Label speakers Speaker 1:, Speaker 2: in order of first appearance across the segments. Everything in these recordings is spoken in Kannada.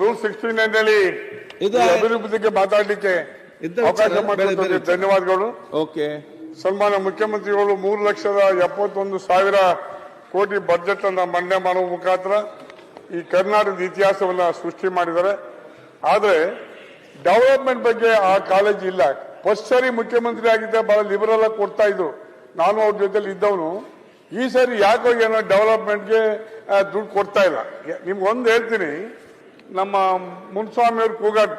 Speaker 1: ರೂಲ್ ಸಿಕ್ಸ್ಟೀನ್ ಹೇಳಿ
Speaker 2: ಇದು
Speaker 1: ಅಭಿವೃದ್ಧಿಗೆ ಮಾತಾಡಲಿಕ್ಕೆ ಅವಕಾಶ
Speaker 2: ವಿಚಾರ.
Speaker 1: ಧನ್ಯವಾದಗಳು.
Speaker 2: ಓಕೆ.
Speaker 1: ಸನ್ಮಾನ್ಯ ಮುಖ್ಯಮಂತ್ರಿಗಳು ಮೂರು ಲಕ್ಷದ ಎಪ್ಪತ್ತೊಂದು ಸಾವಿರ ಕೋಟಿ ಬಜೆಟ್ ಅನ್ನ ಮಂಡನೆ ಮಾಡುವ ಮುಖಾಂತರ ಈ ಕರ್ನಾಟಕದ ಇತಿಹಾಸವನ್ನ ಸೃಷ್ಟಿ ಮಾಡಿದ್ದಾರೆ. ಆದ್ರೆ ಡೆವಲಪ್ಮೆಂಟ್ ಬಗ್ಗೆ ಆ ಕಾಲೇಜ್ ಇಲ್ಲ. ಫಸ್ಟ್ ಸರಿ ಮುಖ್ಯಮಂತ್ರಿ ಆಗಿದ್ದ ಬಹಳ ಲಿಬರಲ್ ಆಗಿ ಕೊಡ್ತಾ ಇದ್ರು. ನಾನು ಅವ್ರ ಜೊತೆಲಿ ಇದ್ದವನು. ಈ ಸರಿ ಯಾಕೋ ಏನೋ ಡೆವಲಪ್ಮೆಂಟ್ಗೆ ದುಡ್ಡು ಕೊಡ್ತಾ ಇಲ್ಲ. ನಿಮ್ಗೆ ಒಂದು ಹೇಳ್ತೀನಿ. ನಮ್ಮ ಮುನ್ಸ್ವಾಮಿಯವ್ರ ಕೂಗಾಟ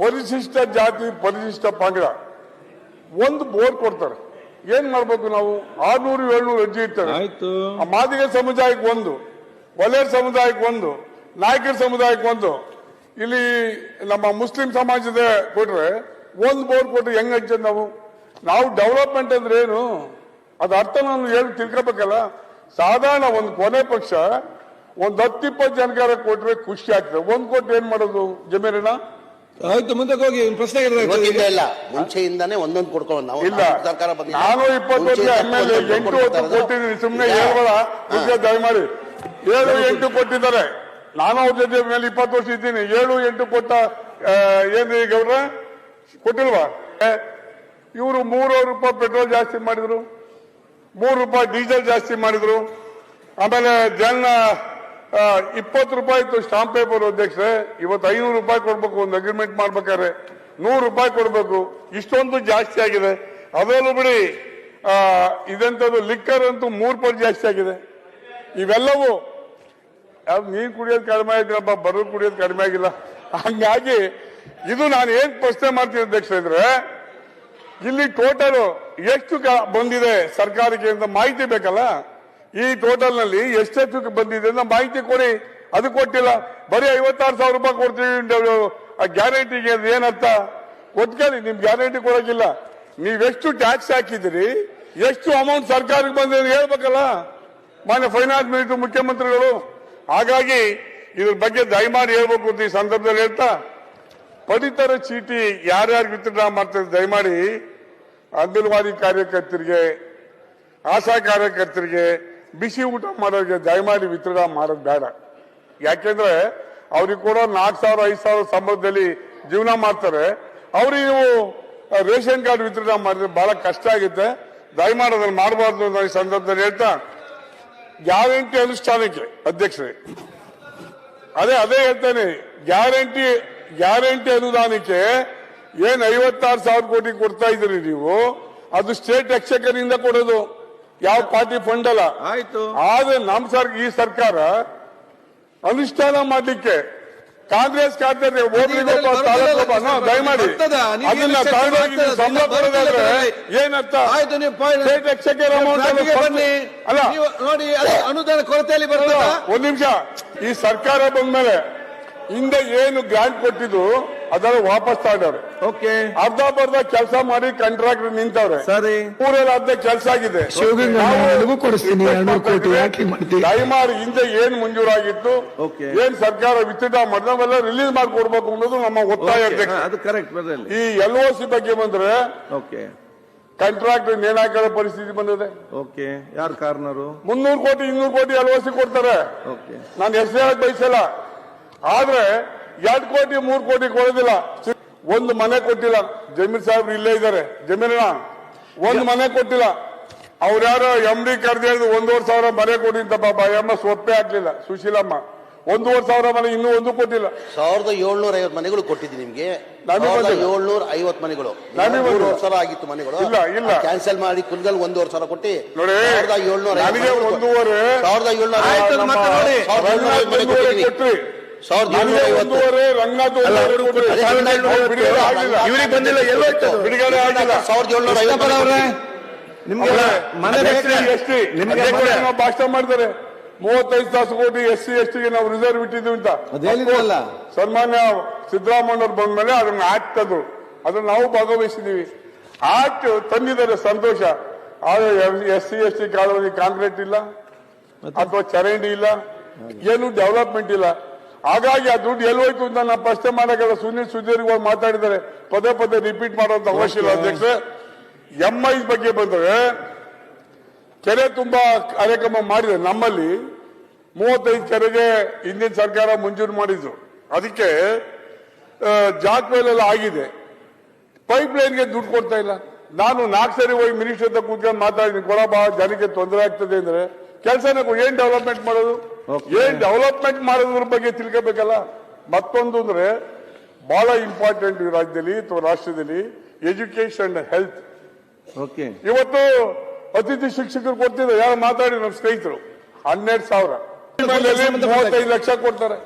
Speaker 1: ಪರಿಶಿಷ್ಟ ಜಾತಿ ಪರಿಶಿಷ್ಟ ಪಂಗಡ ಒಂದು ಬೋರ್ ಕೊಡ್ತಾರೆ. ಏನ್ ಮಾಡ್ಬೇಕು ನಾವು? ಆರ್ನೂರು ಏಳ್ನೂರು ಅರ್ಜಿ ಇರ್ತಾರೆ. ಮಾದಿಗ ಸಮುದಾಯಕ್ಕೆ ಒಂದು ಒಲೆಯರ್ ಸಮುದಾಯಕ್ಕೆ ಒಂದು ನಾಯಕರ ಸಮುದಾಯಕ್ಕೆ ಒಂದು. ಇಲ್ಲಿ ನಮ್ಮ ಮುಸ್ಲಿಂ ಸಮಾಜದ ಕೊಟ್ರೆ ಒಂದು ಬೋರ್ ಕೊಟ್ರೆ ಹೆಂಗ್ ಹಚ್ಚೋದು ನಾವು? ನಾವು ಡೆವಲಪ್ಮೆಂಟ್ ಅಂದ್ರೆ ಏನು? ಅದು ಅರ್ಥ ನಾನು ಹೇಳಿ ತಿಳ್ಕೊಬೇಕಲ್ಲ. ಸಾಧಾರಣ ಒಂದು ಕೊನೆ ಪಕ್ಷ ಒಂದ್ ಹತ್ತಿಪ್ಪತ್ತು ಜನಗಾರ ಕೊಟ್ರೆ ಖುಷಿ ಆಗ್ತದೆ. ಒಂದ್ ಕೊಟ್ಟು ಏನ್ ಮಾಡೋದು ಜಮೀರಣ್ಣ?
Speaker 2: ಆಯ್ತು ಮುಂದಕ್ಕೆ ಹೋಗಿ ಇವ್ನ್ ಪ್ರಶ್ನೆ
Speaker 3: ಇವತ್ತಿಂದ ಇಲ್ಲ. ಮುಂಚೆಯಿಂದಾನೇ ಒಂದೊಂದು ಕೊಡ್ಕೊಂಡು ನಾವು.
Speaker 1: ಇಲ್ಲ.
Speaker 3: ಸರ್ಕಾರ ಬಂದ
Speaker 1: ನಾನು ಇಪ್ಪತ್ತು ವರ್ಷ ಎಂಟು ಹೊತ್ತು. ಕೊಟ್ಟಿದ್ದೀನಿ. ಸುಮ್ಮನೆ ಹೇಳ್ಬೇಡ ಮುಂಚೆ ದಯಮಾಡಿ ಏಳು ಎಂಟು ಕೊಟ್ಟಿದ್ದಾರೆ. ನಾನು ಅವ್ರ ಜೊತೆ ಮೇಲೆ ಇಪ್ಪತ್ತು ವರ್ಷ ಇದ್ದೀನಿ. ಏಳು ಎಂಟು ಕೊಟ್ಟ ಏನ್ರಿ ಗೌಡ್ರ? ಕೊಟ್ಟಿಲ್ವಾ? ಇವರು ಮೂರುವರೆ ರೂಪಾಯಿ ಪೆಟ್ರೋಲ್ ಜಾಸ್ತಿ ಮಾಡಿದ್ರು. ಮೂರು ರೂಪಾಯಿ ಡೀಸೆಲ್ ಜಾಸ್ತಿ ಮಾಡಿದ್ರು. ಆಮೇಲೆ ಜನ ಇಪ್ಪತ್ತು ರೂಪಾಯಿ ಇತ್ತು ಸ್ಟಾಂಪ್ ಪೇಪರ್ ಅಧ್ಯಕ್ಷರೇ ಇವತ್ತು ಐನೂರು ರೂಪಾಯಿ ಕೊಡ್ಬೇಕು ಒಂದು ಅಗ್ರಿಮೆಂಟ್ ಮಾಡ್ಬೇಕಾದ್ರೆ ನೂರು ರೂಪಾಯಿ ಕೊಡ್ಬೇಕು. ಇಷ್ಟೊಂದು ಜಾಸ್ತಿ ಆಗಿದೆ. ಅದರಲ್ಲೂ ಬಿಡಿ ಆ, ಇದೆಂತದ್ದು ಲಿಕ್ಕರ್ ಅಂತೂ ಮೂರು ಪಟ್ಟು ಜಾಸ್ತಿ ಆಗಿದೆ. ಇವೆಲ್ಲವೂ ನೀರು ಕುಡಿಯೋದು ಕಡಿಮೆ ಆಗಿಲ್ಲಪ್ಪ ಬರೋದು ಕುಡಿಯೋದು ಕಡಿಮೆ ಆಗಿಲ್ಲ. ಹಂಗಾಗಿ ಇದು ನಾನು ಏನ್ ಪ್ರಶ್ನೆ ಮಾಡ್ತೀನಿ ಅಧ್ಯಕ್ಷ ಇದ್ರೆ ಇಲ್ಲಿ ಟೋಟಲ್ ಎಷ್ಟು ಬಂದಿದೆ ಸರ್ಕಾರಕ್ಕೆ ಅಂತ ಮಾಹಿತಿ ಬೇಕಲ್ಲ? ಈ ಟೋಟಲ್ನಲ್ಲಿ ಎಷ್ಟೆಷ್ಟು ಬಂದಿದೆ ಅಂತ ಮಾಹಿತಿ ಕೊಡಿ. ಅದು ಕೊಟ್ಟಿಲ್ಲ. ಬರೀ ಐವತ್ತಾರು ಸಾವಿರ ರೂಪಾಯಿ ಕೊಡ್ತೀವಿ ಗ್ಯಾರಂಟಿಗೆ ಏನರ್ಥ? ಕೊಟ್ಕೊಳ್ಳಿ ನಿಮ್ ಗ್ಯಾರಂಟಿ ಕೊಡೋಕಿಲ್ಲ ನೀವೆಷ್ಟು ಟ್ಯಾಕ್ಸ್ ಹಾಕಿದಿರಿ ಎಷ್ಟು ಅಮೌಂಟ್ ಸರ್ಕಾರಕ್ಕೆ ಬಂದಿದೆ ಹೇಳ್ಬೇಕಲ್ಲ? ಮಾನ್ಯ ಫೈನಾನ್ಸ್ ಮಿನಿಸ್ಟರ್ ಮುಖ್ಯಮಂತ್ರಿಗಳು. ಹಾಗಾಗಿ ಇದ್ರ ಬಗ್ಗೆ ದಯಮಾಡಿ ಹೇಳ್ಬೇಕು ಅಂತ ಈ ಸಂದರ್ಭದಲ್ಲಿ ಹೇಳ್ತಾ. ಪಡಿತರ ಚೀಟಿ ಯಾರ್ಯಾರು ವಿತರಣಾ ಮಾಡ್ತಾರೆ ದಯಮಾಡಿ, ಅಂಗನವಾಡಿ ಕಾರ್ಯಕರ್ತರಿಗೆ, ಆಶಾ ಕಾರ್ಯಕರ್ತರಿಗೆ ಬಿಸಿ ಊಟ ಮಾಡೋರಿಗೆ ದಯಮಾಡಿ ವಿತರಣೆ ಮಾಡೋದು ಬೇಡ. ಯಾಕೆಂದ್ರೆ ಅವ್ರಿಗೆ ಕೂಡ ನಾಲ್ಕು ಸಾವಿರ, ಐದು ಸಾವಿರ ಸಂಬಳದಲ್ಲಿ ಜೀವನ ಮಾಡ್ತಾರೆ. ಅವ್ರಿಗೆ ನೀವು ರೇಷನ್ ಕಾರ್ಡ್ ವಿತರಣೆ ಮಾಡಿದ್ರೆ ಬಹಳ ಕಷ್ಟ ಆಗುತ್ತೆ. ದಯಮಾಡಿ ಅದನ್ನು ಮಾಡಬಾರ್ದು ಅಂತ ಈ ಸಂದರ್ಭದಲ್ಲಿ ಹೇಳ್ತಾ, ಗ್ಯಾರಂಟಿ ಅನುಷ್ಠಾನಕ್ಕೆ ಅಧ್ಯಕ್ಷರೇ. ಅದೇ ಅದೇ ಹೇಳ್ತೇನೆ, ಗ್ಯಾರಂಟಿ ಗ್ಯಾರಂಟಿ ಅನುದಾನಕ್ಕೆ ಏನ್ ಐವತ್ತಾರು ಸಾವಿರ ಕೋಟಿ ಕೊಡ್ತಾ ಇದ್ರಿ ನೀವು, ಅದು ಸ್ಟೇಟ್ ಎಕ್ಸೆಕರ್ ಇಂದ ಕೊಡೋದು. ಯಾವ ಪಾರ್ಟಿ ಫಂಡ್ ಅಲ್ಲ.
Speaker 2: ಆಯ್ತು.
Speaker 1: ಆದ್ರೆ ನಮ್ ಸರ್ ಈ ಸರ್ಕಾರ ಅನುಷ್ಠಾನ ಮಾಡ್ಲಿಕ್ಕೆ ಕಾಂಗ್ರೆಸ್ ಖಾತೆ ದಯಮಾಡಿ. ಅದನ್ನ ಸಂಬಳ ಎಕ್ಸೆಕರ್
Speaker 2: ಬನ್ನಿ.
Speaker 1: ಅಲ್ಲ.
Speaker 2: ನೀವು ನೋಡಿ ಅನುದಾನ ಕೊರತೆಯಲ್ಲಿ ಬರ್ತದ?
Speaker 1: ಒಂದ್ ನಿಮಿಷ. ಈ ಸರ್ಕಾರ ಬಂದ್ಮೇಲೆ ಹಿಂದೆ ಏನು ಗ್ರಾಂಟ್ ಕೊಟ್ಟಿದ್ದು ಅದೆಲ್ಲ ವಾಪಸ್ ತಗೊಂಡವ್ರೆ.
Speaker 2: ಓಕೆ.
Speaker 1: ಅರ್ಧ ಬರ್ಧ ಕೆಲಸ ಮಾಡಿ ಕಂಟ್ರಾಕ್ಟರ್ ನಿಂತವ್ರೆ.
Speaker 2: ಸರಿ.
Speaker 1: ಊರಲ್ಲಿ ಅರ್ಧ ಕೆಲಸ ಆಗಿದೆ? ದಯಮಾಡಿ ಹಿಂದೆ ಏನ್ ಮಂಜೂರಾಗಿತ್ತು. ಏನ್ ಸರ್ಕಾರ ವಿತ್ಡ್ರಾ ಮಾಡಿದ ಅವೆಲ್ಲ ರಿಲೀಸ್ ಮಾಡ್ಕೊಡ್ಬೇಕು ಅನ್ನೋದು ನಮ್ಮ ಒತ್ತಾಯ ಈ ಎಲ್ ಓ ಸಿ ಬಗ್ಗೆ ಬಂದ್ರೆ
Speaker 2: ಓಕೆ.
Speaker 1: ಕಾಂಟ್ರಾಕ್ಟರ್ ನೇಣಾಕೋ ಪರಿಸ್ಥಿತಿ ಬಂದಿದೆ.
Speaker 2: ಓಕೆ. ಯಾರು ಕಾರ್ನರು
Speaker 1: ಮುನ್ನೂರು ಕೋಟಿ ಇನ್ನೂರು ಕೋಟಿ ಎಲ್ ಓ ಸಿ ಕೊಡ್ತಾರೆ.
Speaker 2: ಓಕೆ.
Speaker 1: ನಾನು ಹೆಸರು ಹೇಳಕ್ ಬಯಸಲ್ಲ. ಆದ್ರೆ ಎರಡ್ ಕೋಟಿ ಮೂರು ಕೋಟಿ ಕೊಡೋದಿಲ್ಲ. ಒಂದು ಮನೆ ಕೊಟ್ಟಿಲ್ಲ. ಜಮೀರ್ ಸಾಹೇಬ್ರು ಇಲ್ಲೇ ಇದ್ದಾರೆ. ಜಮೀರಣ್ಣ ಒಂದು ಮನೆ ಕೊಟ್ಟಿಲ್ಲ. ಅವ್ರ್ಯಾರೋ ಎಂ ಡಿ ಕರೆದು ಹೇಳಿದ್ರು ಒಂದೂವರೆ ಸಾವಿರ ಮನೆ ಕೊಡಿ ಅಂತ ಪಾಪ. ಎಮ್ಮ ಸೊಪ್ಪೆ ಹಾಕ್ಲಿಲ್ಲ. ಸುಶೀಲಮ್ಮ ಒಂದೂವರೆ ಸಾವಿರ ಮನೆ ಇನ್ನೂ ಒಂದು ಕೊಟ್ಟಿಲ್ಲ.
Speaker 3: ಸಾವಿರದ ಏಳ್ನೂರ ಐವತ್ತು ಮನೆಗಳು ಕೊಟ್ಟಿದ್ದೀನಿ ನಿಮ್ಗೆ. ಏಳ್ನೂರ ಐವತ್ತು ಮನೆಗಳು. ಸಾವಿರ ಆಗಿತ್ತು ಮನೆಗಳು.
Speaker 1: ಇಲ್ಲ, ಇಲ್ಲ.
Speaker 3: ಕ್ಯಾನ್ಸಲ್ ಮಾಡಿ ಕುಲ್ಗಲ್ ಒಂದೂವರೆ ಸಾವಿರ ಕೊಟ್ಟಿ.
Speaker 1: ನೋಡಿ
Speaker 3: ಸಾವಿರದ ಏಳ್ನೂರ ಸಾವಿರದ ಏಳ್ನೂರ.
Speaker 1: ಕೊಟ್ರಿ.
Speaker 3: ಇವ್ರಿಗೆ ಬಂದಿಲ್ಲ ಎಲ್ಲೋಯ್ತು
Speaker 1: ಬಿಡುಗಡೆ ಆಗಿಲ್ಲ.
Speaker 3: ಸಾವಿರದ ಏಳ್ನೂರ ಐವತ್ತು.
Speaker 2: ಅವ್ರೆ ನಿಮ್ಗೆ ಮನೆ?
Speaker 1: ಎಸ್ಟಿ
Speaker 2: ನಿಮ್ಗೆ
Speaker 1: ಭಾಷಣ ಮಾಡ್ತಾರೆ. ಮೂವತ್ತೈದು ತಾಸು ಕೋಟಿ ಎಸ್ ಸಿ ಎಸ್ ಟಿಗೆ ನಾವು ರಿಸರ್ವ್ ಇಟ್ಟಿದ್ವಿ ಅಂತ
Speaker 2: ಅದೇನಿದೆಯಲ್ಲ?
Speaker 1: ಸನ್ಮಾನ್ಯ ಸಿದ್ದರಾಮಯ್ಯವ್ರು ಬಂದ್ಮೇಲೆ ಅದನ್ನ ಆಕ್ಟ್ ಅದು ಅದನ್ನ ನಾವು ಭಾಗವಹಿಸಿದೀವಿ ಆಕ್ಟ್ ತಂದಿದ್ದಾರೆ ಸಂತೋಷ. ಆದ್ರೆ S C S T colony concrete ಇಲ್ಲ. ಅಥವಾ ಚರಂಡಿ ಇಲ್ಲ. ಏನು ಡೆವಲಪ್ಮೆಂಟ್ ಇಲ್ಲ. ಹಾಗಾಗಿ ಆ ದುಡ್ಡು ಎಲ್ಲಿ ಹೋಯ್ತು ಅಂತ ನಾನು ಪ್ರಶ್ನೆ ಮಾಡಕ್ಕೆಲ್ಲ ಸುನೀಲ್ ಸುಧೀರ್ಗಳು ಮಾತಾಡಿದ್ದಾರೆ. ಪದೇ ಪದೇ ರಿಪೀಟ್ ಮಾಡೋಂತ ಅವಶ್ಯ ಇಲ್ಲ ಅಧ್ಯಕ್ಷ ಎಂ ಐ ಬಗ್ಗೆ ಬಂದರೆ ಕೆರೆ ತುಂಬಾ ಕಾರ್ಯಕ್ರಮ ಮಾಡಿದೆ ನಮ್ಮಲ್ಲಿ. ಮೂವತ್ತೈದು ಕೆರೆಗೆ ಹಿಂದಿನ ಸರ್ಕಾರ ಮಂಜೂರು ಮಾಡಿದ್ರು ಅದಕ್ಕೆ ಆ, ಜಾಕ್ ಮೇಲೆಲ್ಲ ಆಗಿದೆ. ಪೈಪ್ ಲೈನ್ಗೆ ದುಡ್ಡು ಕೊಡ್ತಾ ಇಲ್ಲ. ನಾನು ನಾಲ್ಕು ಸರಿ ಹೋಗಿ ಮಿನಿಸ್ಟರ್ ಹತ್ರ ಕೂತ್ಕೊಂಡು ಮಾತಾಡಿದ್ದೀನಿ. ಕೊಡಬಾ ಜನಕ್ಕೆ ತೊಂದರೆ ಆಗ್ತದೆ ಅಂದ್ರೆ ಕೆಲಸನ ಏನ್ ಡೆವಲಪ್ಮೆಂಟ್ ಮಾಡೋದು. ಏನ್ ಡೆವಲಪ್ಮೆಂಟ್ ಮಾಡೋದ್ರ ಬಗ್ಗೆ ತಿಳ್ಕೋಬೇಕಲ್ಲ? ಮತ್ತೊಂದು ಅಂದ್ರೆ ಬಹಳ ಇಂಪಾರ್ಟೆಂಟ್ ಈ ರಾಜ್ಯದಲ್ಲಿ ಅಥವಾ ರಾಷ್ಟ್ರದಲ್ಲಿ ಎಜುಕೇಶನ್ ಹೆಲ್ತ್
Speaker 2: ಓಕೆ
Speaker 1: ಇವತ್ತು ಅತಿಥಿ ಶಿಕ್ಷಕರು ಕೊಡ್ತಿದ್ರು ಯಾರು ಮಾತಾಡಿ ನಮ್ಮ ಸ್ನೇಹಿತರು? ಹನ್ನೆರಡು ಸಾವಿರ. ಮೂವತ್ತೈದು ಲಕ್ಷ ಕೊಡ್ತಾರೆ.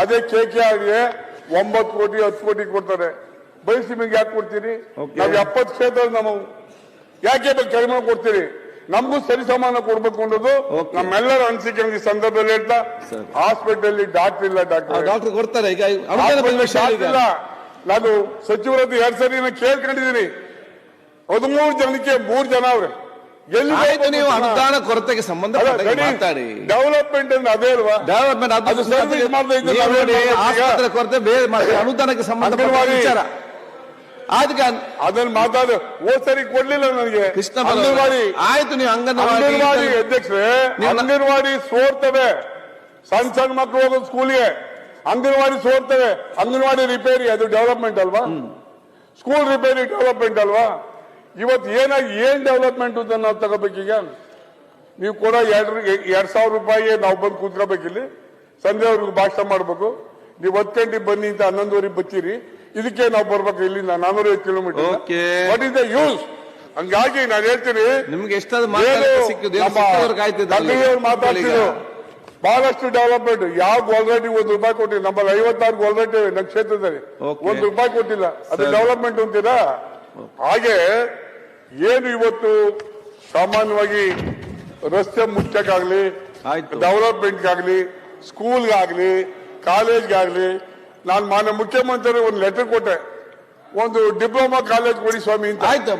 Speaker 1: ಅದೇ ಕೆ ಕೆ ಆರ್ಗೆ ಒಂಬತ್ತು ಕೋಟಿ ಹತ್ತು ಕೋಟಿ ಕೊಡ್ತಾರೆ. ಬಯಸಿ ನಿಮಗೆ ಯಾಕೆ ಕೊಡ್ತೀರಿ? ನಾವು ಎಪ್ಪತ್ತು ಕ್ಷೇತ್ರ ನಾವು ಯಾಕೆ ಬೇಕು? ಕಡಿಮೆ ಕೊಡ್ತೀರಿ? ನಮಗೂ ಸರಿ ಸಮಾನ ಕೊಡ್ಬೇಕು ಅನ್ನೋದು. ನಮ್ಮೆಲ್ಲರ ಅನಿಸಿಕೆ ಈ ಸಂದರ್ಭದಲ್ಲಿ ಹೇಳ್ತಾ ಹಾಸ್ಪಿಟಲ್ ಡಾಕ್ಟರ್ ಇಲ್ಲ ಡಾಕ್ಟರ್
Speaker 2: ಡಾಕ್ಟರ್ ಕೊಡ್ತಾರೆ ಈಗ.
Speaker 1: ಇಲ್ಲ. ನಾನು ಸಚಿವರದ್ದು ಎರಡ್ ಸರಿ ಕೇಳ್ಕೊಂಡಿದ್ದೀನಿ. ಹದಿಮೂರು ಜನಕ್ಕೆ ಮೂರ್ ಜನ ಅವ್ರೆ.
Speaker 2: ನೀವು ಅನುದಾನ ಕೊರತೆಗೆ ಸಂಬಂಧ
Speaker 1: ಡೆವಲಪ್ಮೆಂಟ್ ಅಂದ್ರೆ ಅದೇ ಅಲ್ವಾ?
Speaker 2: ಡೆವಲಪ್ಮೆಂಟ್ ಕೊರತೆ ಬೇರೆ ಅನುದಾನಕ್ಕೆ ಸಂಬಂಧ ಅದಕ್ಕೆ
Speaker 1: ಅದನ್ನ ಮಾತಾಡ. ಹೋದ್ ಸರಿ ಕೊಡ್ಲಿಲ್ಲ ನನಗೆ.
Speaker 2: ಕೃಷ್ಣ
Speaker 1: ಅಂಗನವಾಡಿ.
Speaker 2: ಆಯ್ತು ನೀವು
Speaker 1: ಅಂಗನವಾಡಿ
Speaker 2: ಅಂಗನವಾಡಿ
Speaker 1: ಅಧ್ಯಕ್ಷರೇ
Speaker 2: ನೀವು-
Speaker 1: ಅಂಗನವಾಡಿ ಸೋರ್ತವೆ. ಸಣ್ಣ ಸಣ್ಣ ಮಕ್ಕಳು ಹೋಗೋದು ಸ್ಕೂಲ್ಗೆ ಅಂಗನವಾಡಿ ಸೋರ್ತವೆ. ಅಂಗನವಾಡಿ ರಿಪೇರಿ ಅದು ಡೆವಲಪ್ಮೆಂಟ್ ಅಲ್ವಾ? ಸ್ಕೂಲ್ ರಿಪೇರಿ ಡೆವಲಪ್ಮೆಂಟ್ ಅಲ್ವಾ? ಇವತ್ತು ಏನಾಗಿ ಏನ್ ಡೆವಲಪ್ಮೆಂಟ್ ಅಂತ ನಾವು ತಗೋಬೇಕೀಗ ನೀವು ಕೂಡ ಎರಡ್ ಎರಡ್ ಸಾವಿರ ರೂಪಾಯಿ ನಾವು ಬಂದು ಕೂತ್ಕೋಬೇಕಿಲ್ಲಿ ಸಂಜೆ ಅವ್ರಿಗೆ ಭಾಷಣ ಮಾಡ್ಬೇಕು. ನೀವು ಹತ್ತು ಗಂಟೆಗೆ ಬನ್ನಿ ಅಂತ ಹನ್ನೊಂದುವರೆಗೆ ಬರ್ತೀರಿ ಇದಕ್ಕೆ ನಾವು ಬರ್ಬೇಕು ಇಲ್ಲಿಂದ ಐದು kilometre
Speaker 2: okay
Speaker 1: what is the use ಹಂಗಾಗಿ ನಾನು ಹೇಳ್ತೀನಿ
Speaker 2: ನಿಮ್ಗೆ ಎಷ್ಟಾದ್ರು
Speaker 1: ಮಾತಾಡ್ತಿದ್ರು. ಬಹಳಷ್ಟು ಡೆವಲಪ್ಮೆಂಟ್ ಯಾವ ಗೋಲ್ರೆಡ್ಡಿ ಒಂದು ರೂಪಾಯಿ ಕೊಟ್ಟಿಲ್ಲ. ನಮ್ಮಲ್ಲಿ ಐವತ್ತಾರು ಗೋಲ್ರೆಡ್ಡಿ ನಮ್ಮ ಕ್ಷೇತ್ರದಲ್ಲಿ. ಒಂದು ರೂಪಾಯಿ ಕೊಟ್ಟಿಲ್ಲ. ಅದು ಡೆವಲಪ್ಮೆಂಟ್ ಅಂತೀರಾ? ಹಾಗೆ ಏನು ಇವತ್ತು ಸಾಮಾನ್ಯವಾಗಿ ರಸ್ತೆ ಮುಚ್ಚಕ್ಕಾಗ್ಲಿ. ಡೆವಲಪ್ಮೆಂಟ್ಗಾಗ್ಲಿ ಸ್ಕೂಲ್ಗಾಗ್ಲಿ ಕಾಲೇಜ್ಗಾಗ್ಲಿ ನಾನು ಮಾನ್ಯ ಮುಖ್ಯಮಂತ್ರಿ ಒಂದು ಲೆಟರ್ ಕೊಟ್ಟೆ. ಒಂದು ಡಿಪ್ಲೊಮಾ ಕಾಲೇಜ್ ಕೊಡಿ ಸ್ವಾಮಿ ಅಂತ.
Speaker 2: ಆಯ್ತು.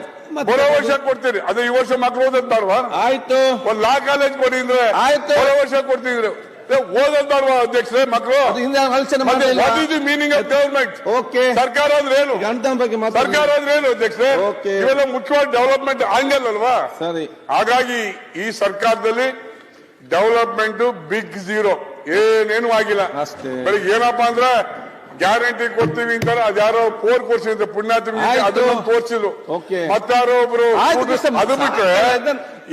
Speaker 1: ಬರೋ ವರ್ಷ ಕೊಡ್ತೀರಿ ಅದೇ ಈ ವರ್ಷ ಮಕ್ಳು ಓದಂತಾರವಾ?
Speaker 2: ಆಯ್ತು.
Speaker 1: ಒಂದು ಲಾ ಕಾಲೇಜ್ ಕೊಡಿ ಅಂದ್ರೆ
Speaker 2: ಆಯ್ತು.
Speaker 1: ಬರೋ ವರ್ಷ ಕೊಡ್ತಿದ್ರು. ಓದಂತಾರವಾ ಅಧ್ಯಕ್ಷರೇ ಮಕ್ಕಳು ಮೀನಿಂಗ್ ಆಫ್ ಗವರ್ಮೆಂಟ್
Speaker 2: ಓಕೆ.
Speaker 1: ಸರ್ಕಾರ ಅಂದ್ರೆ ಏನು?
Speaker 2: ಬಗ್ಗೆ
Speaker 1: ಸರ್ಕಾರ ಅಂದ್ರೆ ಏನು ಅಧ್ಯಕ್ಷರೇ. ಇವೆಲ್ಲ ಮುಖ್ಯವಾಗಿ ಡೆವಲಪ್ಮೆಂಟ್ ಆಂಗಲ್ ಅಲ್ವಾ?
Speaker 2: ಸರಿ.
Speaker 1: ಹಾಗಾಗಿ ಈ ಸರ್ಕಾರದಲ್ಲಿ ಡೆವಲಪ್ಮೆಂಟ್ ಬಿಗ್ ಜೀರೋ ಏನೇನು ಆಗಿಲ್ಲ.
Speaker 2: ಅಷ್ಟೇ.
Speaker 1: ಏನಪ್ಪಾ ಅಂದ್ರೆ ಗ್ಯಾರಂಟಿ ಕೊಡ್ತೀವಿ ಅಂತಾರೆ ಅದ್ಯಾರೋ ಫೋರ್ ಕೋರ್ಸ್ ಇದೆ ಪುಣ್ಯಾತ್ಮ. ಅದನ್ನ
Speaker 2: Okay.
Speaker 1: ಮತ್ತಾರೋ ಒಬ್ರು ಅದು ಬಿಟ್ರೆ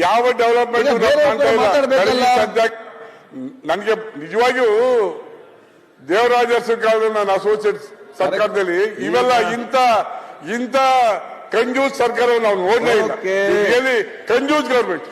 Speaker 1: ಯಾವ ಡೆವಲಪ್ಮೆಂಟ್. ನನಗೆ ನಿಜವಾಗಿಯೂ ದೇವರಾಜ ಕಾಲದಲ್ಲಿ ನಾನು ಅಸೋಸಿಯೇಟ್ ಸರ್ಕಾರದಲ್ಲಿ ಇವೆಲ್ಲ ಇಂತ ಇಂತ ಕಂಜೂಸ್ ಸರ್ಕಾರವನ್ನು ನಾವು ನೋಡ್ಲೇ ಇಲ್ಲ. ಕಂಜೂಸ್ ಗವರ್ಮೆಂಟ್